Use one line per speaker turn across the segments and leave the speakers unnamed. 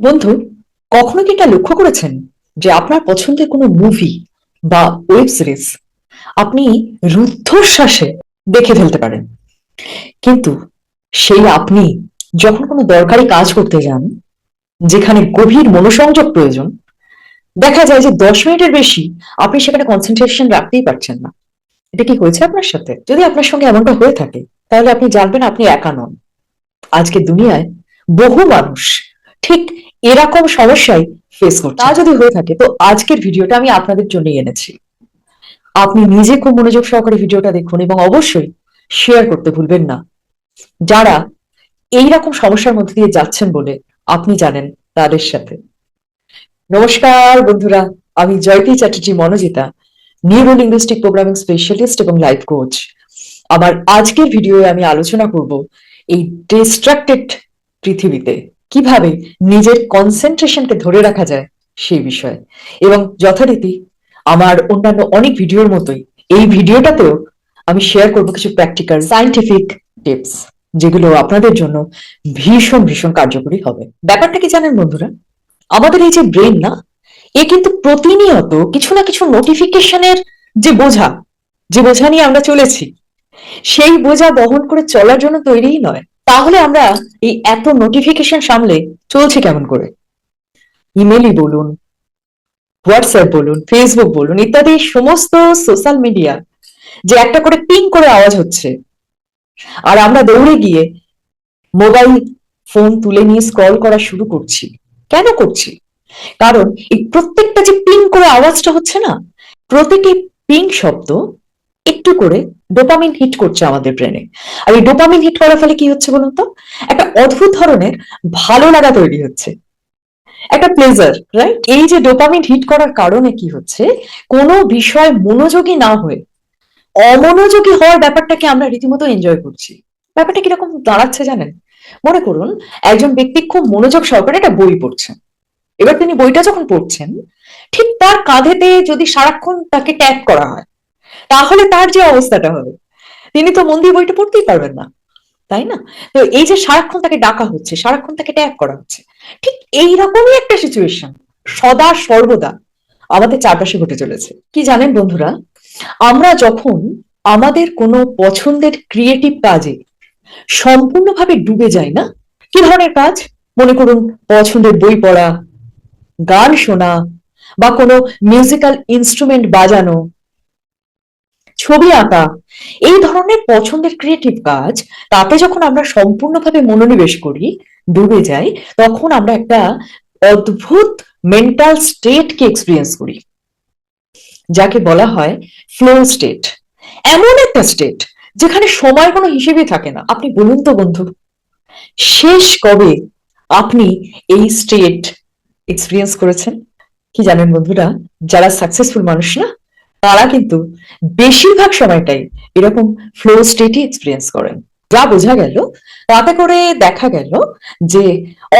বন্ধু, কখনো কি এটা লক্ষ্য করেছেন যে আপনার পছন্দের কোনো মুভি বা ওয়েব সিরিজ আপনি রুদ্ধশ্বাসে দেখে ফেলতে পারেন? কিন্তু সেই আপনি যখন কোনো দরকারি কাজ করতে যান, যেখানে গভীর মনোসংযোগ প্রয়োজন, দেখা যায় যে দশ মিনিটের বেশি আপনি সেখানে কনসেন্ট্রেশন রাখতেই পারছেন না। এটা কি হয়েছে আপনার সাথে? যদি আপনার সঙ্গে এমনটা হয়ে থাকে, তাহলে আপনি জানবেন আপনি একা নন। আজকে দুনিয়ায় বহু মানুষ ঠিক এরকম সমস্যায় ফেস করছে। তা যদি হয়ে থাকে, তো আজকের ভিডিওটা আমি আপনাদের জন্যই এনেছি। আপনি নিজে খুব মনোযোগ সহকারে ভিডিওটা দেখুন এবং অবশ্যই শেয়ার করতে ভুলবেন না। যারা এই রকম সমস্যার মধ্যে দিয়ে যাচ্ছেন বলে আপনি জানেন তাদের সাথে। নমস্কার বন্ধুরা, আমি Joyoti Chatterjee Manojita neuro linguistic programming specialist এবং লাইফ কোচ আমার আজকের ভিডিওয়ে আমি আলোচনা করব এই ডিস্ট্রাক্টেড পৃথিবীতে। কীভাবে নিজের কনসেন্ট্রেশনকে ধরে রাখা যায় সেই বিষয়ে। এবং যথারীতি আমার অন্যান্য অনেক ভিডিওর মতোই এই ভিডিওটাতেও আমি শেয়ার করব কিছু প্র্যাকটিক্যাল সায়েন্টিফিক টিপস যেগুলো আপনাদের জন্য ভীষণ ভীষণ কার্যকরী হবে। ব্যাপারটা কি জানেন বন্ধুরা? আমাদের এই যে ব্রেন না, এ কিন্তু প্রতিনিয়ত কিছু না কিছু নোটিফিকেশনের যে বোঝা যে বোঝা নিয়ে আমরা চলেছি, সেই বোঝা বহন করে চলার জন্য তৈরিই নয়। তাহলে আমরা এই এত নোটিফিকেশন সামলে চলছি কেমন করে? ইমেলই বলুন হোয়াটসঅ্যাপ বলুন ফেসবুক বলুন, ইত্যাদি সমস্ত সোশ্যাল মিডিয়া যে একটা করে পিং করে আওয়াজ হচ্ছে। আর আমরা দৌড়ে গিয়ে মোবাইল ফোন তুলে নিয়ে স্ক্রল করা শুরু করছি। কেন করছি? কারণ এই প্রত্যেকটা যে পিং করে আওয়াজটা হচ্ছে না, প্রতিটি পিং শব্দ একটু করে ডোপামিন হিট করছে আমাদের ব্রেনে আর এই ডোপামিন হিট করার ফলে কি হচ্ছে বলুন তো? একটা অদ্ভুত ধরনের ভালো লাগা তৈরি হচ্ছে। একটা প্লেজার রাইট এই যে ডোপামিন হিট করার কারণে কি হচ্ছে? কোনো বিষয় মনোযোগী না হয়ে, অমনোযোগী হওয়ার ব্যাপারটাকে আমরা রীতিমতো এনজয় করছি। ব্যাপারটা কীরকম দাঁড়াচ্ছে জানেন? মনে করুন, একজন ব্যক্তি খুব মনোযোগ সহকারে একটা বই পড়ছেন। এবার তিনি বইটা যখন পড়ছেন, ঠিক তার কাঁধেতে যদি সারাক্ষণ তাকে ট্যাপ করা হয় তাহলে তার যে অবস্থাটা হবে, তিনি তো মন দিয়ে বইটা পড়তেই পারবেন না, তাই না? তো এই যে সারাক্ষণ তাকে ডাকা হচ্ছে, সারাক্ষণ তাকে ট্যাগ করা হচ্ছে, ঠিক এইরকমই একটা সিচুয়েশন সদা সর্বদা আমাদের চারপাশে ঘটে চলেছে। কি জানেন বন্ধুরা? আমরা যখন আমাদের কোনো পছন্দের ক্রিয়েটিভ কাজে সম্পূর্ণভাবে ডুবে যাই না, কি ধরনের কাজ? মনে করুন, পছন্দের বই পড়া, গান শোনা, বা কোনো মিউজিক্যাল ইনস্ট্রুমেন্ট বাজানো ছবি আঁকা। এই ধরনের পছন্দের ক্রিয়েটিভ কাজ, তাতে যখন আমরা সম্পূর্ণভাবে মনোনিবেশ করি, ডুবে যাই, তখন আমরা একটা অদ্ভুত মেন্টাল স্টেটকে এক্সপিরিয়েন্স করি, যাকে বলা হয় ফ্লো স্টেট এমন একটা স্টেট যেখানে সময় কোনো হিসেবে থাকে না। আপনি বলুন তো বন্ধু, শেষ কবে আপনি এই স্টেট এক্সপিরিয়েন্স করেছেন? কি জানেন বন্ধুরা? যারা সাকসেসফুল মানুষ না তারা কিন্তু বেশিরভাগ সময়টাই এরকম ফ্লো স্টেটই এক্সপিরিয়েন্স করেন। যা বোঝা গেল, তাতে করে দেখা গেল যে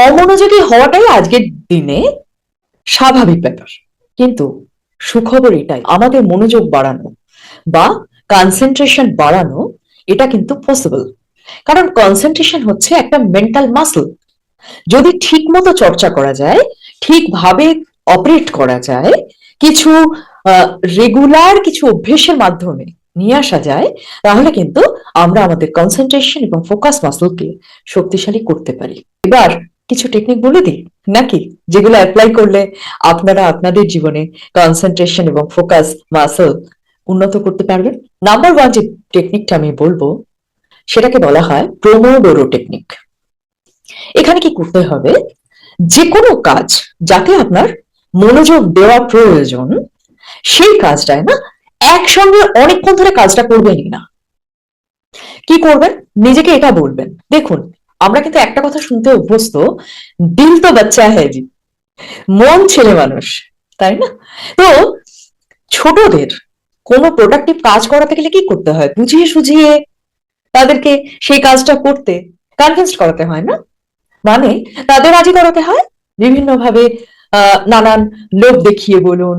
অমনোযোগী হওয়াটাই আজকের দিনে স্বাভাবিক ব্যাপার। কিন্তু সুখবর এটাই, আমাদের মনোযোগ বাড়ানো বা কনসেন্ট্রেশন বাড়ানো এটা কিন্তু পসিবল কারণ কনসেন্ট্রেশন হচ্ছে একটা মেন্টাল মাসল যদি ঠিক মতো চর্চা করা যায়, ঠিকভাবে অপারেট করা যায়, কিছু রেগুলার কিছু অভ্যেসের মাধ্যমে নিয়ে আসা যায়, তাহলে কিন্তু আমরা আমাদের কনসেন্ট্রেশন এবং ফোকাস মাসলকে শক্তিশালী করতে পারি। এবার কিছু টেকনিক বলে দিই, নাকি? যেগুলো অ্যাপ্লাই করলে আপনারা আপনাদের জীবনে কনসেন্ট্রেশন এবং ফোকাস মাসল উন্নত করতে পারবেন। নাম্বার ওয়ান যে টেকনিকটা আমি বলব, সেটাকে বলা হয় প্রোমোডোরো টেকনিক এখানে কি করতে হবে? যে কোনো কাজ যাতে আপনার মনোযোগ দেওয়া প্রয়োজন সেই কাজটায় না একসঙ্গে অনেকক্ষণ ধরে কাজটা করবেনই না। কি করবেন? নিজেকে এটা বলবেন। দেখুন, আমরা কিন্তু একটা কথা শুনতে অভ্যস্ত, দিল তো বাচ্চা হ্যাঁ জি। মন ছেলে মানুষ, তাই না? তো ছোটদের কোনো প্রোডাক্টিভ কাজ করাতে গেলে কি করতে হয়? বুঝিয়ে সুঝিয়ে তাদেরকে সেই কাজটা করতে কনভিন্স করাতে হয় না? মানে তাদের রাজি করাতে হয়, বিভিন্নভাবে নানান লোভ দেখিয়ে বলুন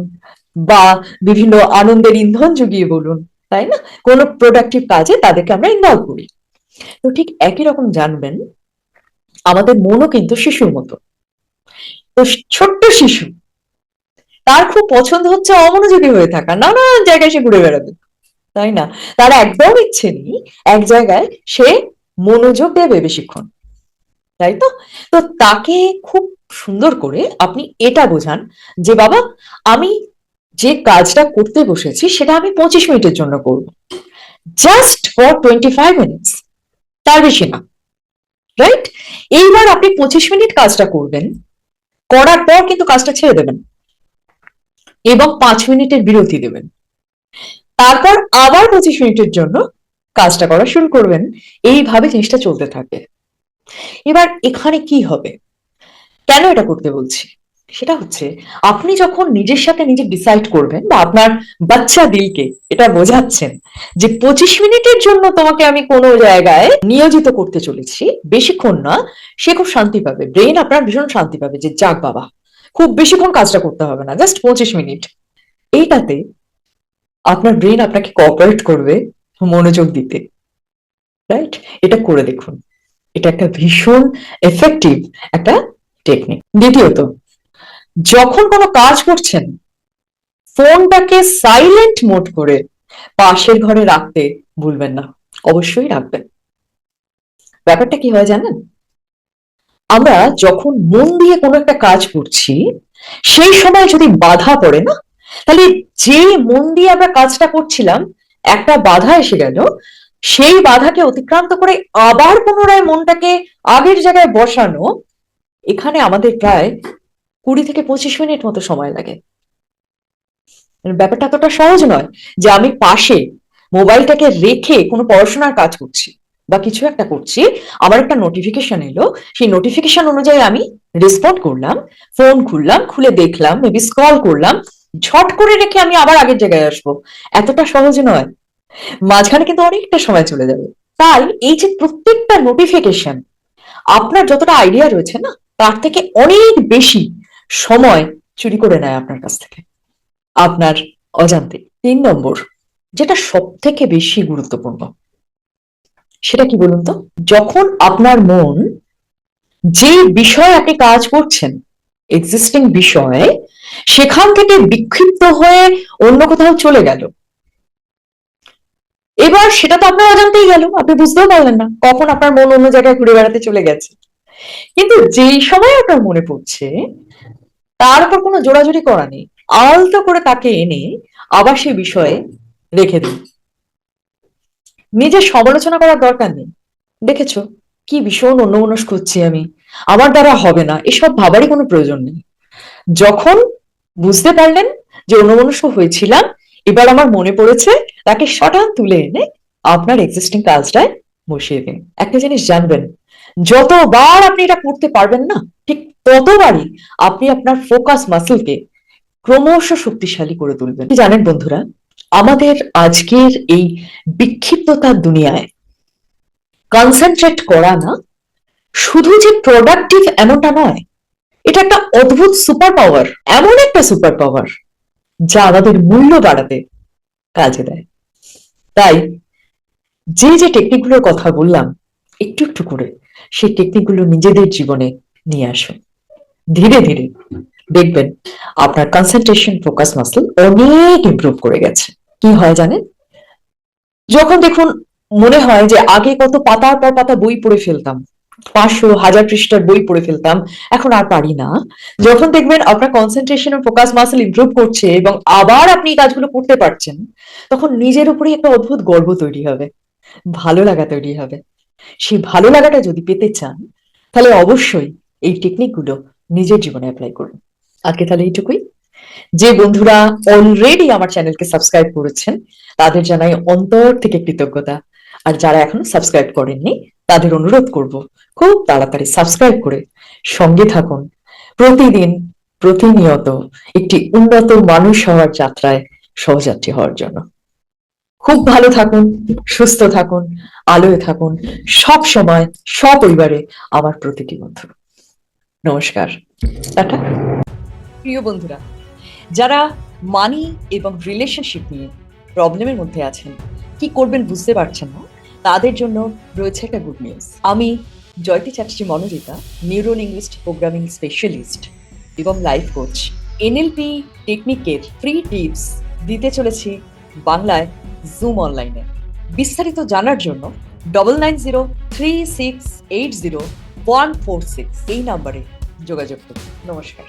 বা বিভিন্ন আনন্দের ইন্ধন জুগিয়ে বলুন, তাই না? কোনো প্রোডাক্টিভ কাজে তাদেরকে আমরা ইনভলভ করি। তো ঠিক একই রকম জানবেন, আমাদের মনও কিন্তু শিশুর মতো। তো ছোট্ট শিশু, তার খুব পছন্দ হচ্ছে অমনোযোগী হয়ে থাকা, নানান জায়গায় সে ঘুরে বেড়াবে, তাই না? তার একদম ইচ্ছে নেই এক জায়গায় সে মনোযোগ দেবে বেশিক্ষণ, তাই তো? তো তাকে খুব সুন্দর করে আপনি এটা বোঝান যে, বাবা, আমি যে কাজটা করতে বসেছি সেটা আমি পঁচিশ মিনিটের জন্য করব। Just for twenty five minutes তার বেশি না রাইট এইবার আপনি পঁচিশ মিনিট কাজটা করবেন, করার পর কিন্তু কাজটা ছেড়ে দেবেন এবং পাঁচ মিনিটের বিরতি দেবেন। তারপর আবার পঁচিশ মিনিটের জন্য কাজটা করা শুরু করবেন, এইভাবে জিনিসটা চলতে থাকে। এবার এখানে কি হবে? কেন এটা করতে বলছি? সেটা হচ্ছে, আপনি যখন নিজের সাথে নিজে ডিসাইড করবেন বা আপনার বাচ্চা দিলকে এটা বোঝাচ্ছেন যে পঁচিশ মিনিটের জন্য তোমাকে আমি কোনো জায়গায় নিয়োজিত করতে চলেছি, বেশিক্ষণ না, সে খুব শান্তি পাবে। ব্রেন আপনার ভীষণ শান্তি পাবে যে যাক বাবা, খুব বেশিক্ষণ কাজটা করতে হবে না জাস্ট পঁচিশ মিনিট। এইটাতে আপনার ব্রেন আপনাকে কোঅপারেট করবে মনোযোগ দিতে। রাইট এটা করে দেখুন। এটা একটা ভীষণ এফেক্টিভ একটা টেকনিক দ্বিতীয়ত যখন কোনো কাজ করছেন, ফোনটাকে সাইলেন্ট মোড করে পাশের ঘরে রাখতে ভুলবেন না, অবশ্যই রাখবেন। ব্যাপারটা কি হয় জানেন? আমরা যখন মন দিয়ে কোনো একটা কাজ করছি, সেই সময় যদি বাধা পড়ে না, তাহলে যে মন দিয়ে আমরা কাজটা করছিলাম, একটা বাধা এসে গেল, সেই বাধাকে অতিক্রান্ত করে আবার পুনরায় মনটাকে আগের জায়গায় বসানো, এখানে আমাদের প্রায় কুড়ি থেকে পঁচিশ মিনিট মতো সময় লাগে। ব্যাপারটা এতটা সহজ নয় যে আমি পাশে মোবাইলটাকে রেখে কোনো পড়াশোনার কাজ করছি বা কিছু একটা করছি, আমার একটা নোটিফিকেশন এলো। সেই নোটিফিকেশন অনুযায়ী আমি রেসপন্ড করলাম ফোন খুললাম, খুলে দেখলাম মেবি স্ক্রল করলাম, ঝট করে রেখে আমি আবার আগের জায়গায় আসব। এতটা সহজ নয়। মাঝখানে কিন্তু অনেকটা সময় চলে যাবে। তাই এই যে প্রত্যেকটা নোটিফিকেশন আপনার যতটা আইডিয়া রয়েছে না, তার থেকে অনেক বেশি সময় চুরি করে নেয় আপনার কাছ থেকে। আপনার অজান্তে তিন নম্বর, যেটা সব থেকে বেশি গুরুত্বপূর্ণ, সেটা কি বলুন তো? যখন আপনার মন যে বিষয়ে আপনি কাজ করছেন এক্সিস্টিং বিষয়ে, সেখান থেকে বিক্ষিপ্ত হয়ে অন্য কোথাও চলে গেল। এবার সেটা তো আপনার অজান্তেই গেল, আপনি বুঝতেও পারলেন না কখন আপনার মন অন্য জায়গায় ঘুরে বেড়াতে চলে গেছে। কিন্তু যেই সময় আপনার মনে পড়ছে তার উপর কোনো জোড়াজুড়ি করা নেই। আলতো করে তাকে এনে আবার সে বিষয়ে রেখে দিন নিজের সমালোচনা করার দরকার নেই। দেখেছ, কি ভীষণ অন্যমনস্ক হচ্ছি আমি। আমার দ্বারা হবে না, এসব ভাবারই কোনো প্রয়োজন নেই। যখন বুঝতে পারলেন যে অন্যমনস্ক হয়েছিলাম, এবার আমার মনে পড়েছে, তাকে সটান তুলে এনে আপনার এক্সিস্টিং কাজটায় বসিয়ে দিন। একটা জিনিস জানবেন, যতবার আপনি এটা করতে পারবেন না, ঠিক ততবারই আপনি আপনার ফোকাস মাসেলকে ক্রমশ শক্তিশালী করে তুলবেন। জানেন বন্ধুরা, আমাদের আজকের এই বিক্ষিপ্ততার দুনিয়ায় কনসেন্ট্রেট করা না, শুধু যে প্রোডাক্টিভ এমনটা নয়, এটা একটা অদ্ভুত সুপার পাওয়ার এমন একটা সুপার পাওয়ার যা আমাদের মূল্য বাড়াতে কাজে দেয়। তাই যে যে টেকনিকগুলোর কথা বললাম, একটু একটু করে সেই টেকনিকগুলো নিজেদের জীবনে নিয়ে আসুন। ধীরে ধীরে দেখবেন আপনার কনসেন্ট্রেশন ফোকাস মাসল অনেক ইমপ্রুভ করে গেছে। কি হয় জানেন? যখন দেখুন মনে হয় যে আগে কত পাতার পর পাতা বই পড়ে ফেলতাম, পাঁচশো, হাজার পৃষ্ঠার বই পড়ে ফেলতাম, এখন আর পারি না। যখন দেখবেন আপনার কনসেন্ট্রেশন ও ফোকাস মাসল ইমপ্রুভ করছে এবং আবার আপনি কাজগুলো করতে পারছেন, তখন নিজের উপরেই একটা অদ্ভুত গর্ব তৈরি হবে, ভালো লাগা তৈরি হবে। সেই ভালো লাগাটা যদি পেতে চান, তাহলে অবশ্যই এই টেকনিকগুলো নিজের জীবনে অ্যাপ্লাই করুন। আজকে তাহলে এইটুকুই। যে বন্ধুরা অলরেডি আমার চ্যানেলকে সাবস্ক্রাইব করেছেন, তাদের জানাই অন্তর থেকে কৃতজ্ঞতা। আর যারা এখনও সাবস্ক্রাইব করেননি, তাদের অনুরোধ করব, খুব তাড়াতাড়ি সাবস্ক্রাইব করে সঙ্গে থাকুন। প্রতিদিন প্রতিনিয়ত একটি উন্নত মানুষ হওয়ার যাত্রায় সহযাত্রী হওয়ার জন্য। খুব ভালো থাকুন, সুস্থ থাকুন, আলোয় থাকুন। সব সময়, সপরিবারে আমার প্রতিটি বন্ধু। নমস্কার। টাটা। প্রিয় বন্ধুরা, যারা মানি এবং রিলেশনশিপ নিয়ে প্রবলেমের মধ্যে আছেন, কি করবেন বুঝতে পারছেন না? তাদের জন্য রয়েছে একটা গুড নিউজ আমি Joyoti Chatterjee Manojita neuro linguist programming specialist এবং লাইফ কোচ এনএলপি টেকনিকের ফ্রি টিপস দিতে চলেছি বাংলায় জুম অনলাইনে বিস্তারিত জানার জন্য double nine zero three six eight zero one four six এই নাম্বারে যোগাযোগ করুন। নমস্কার।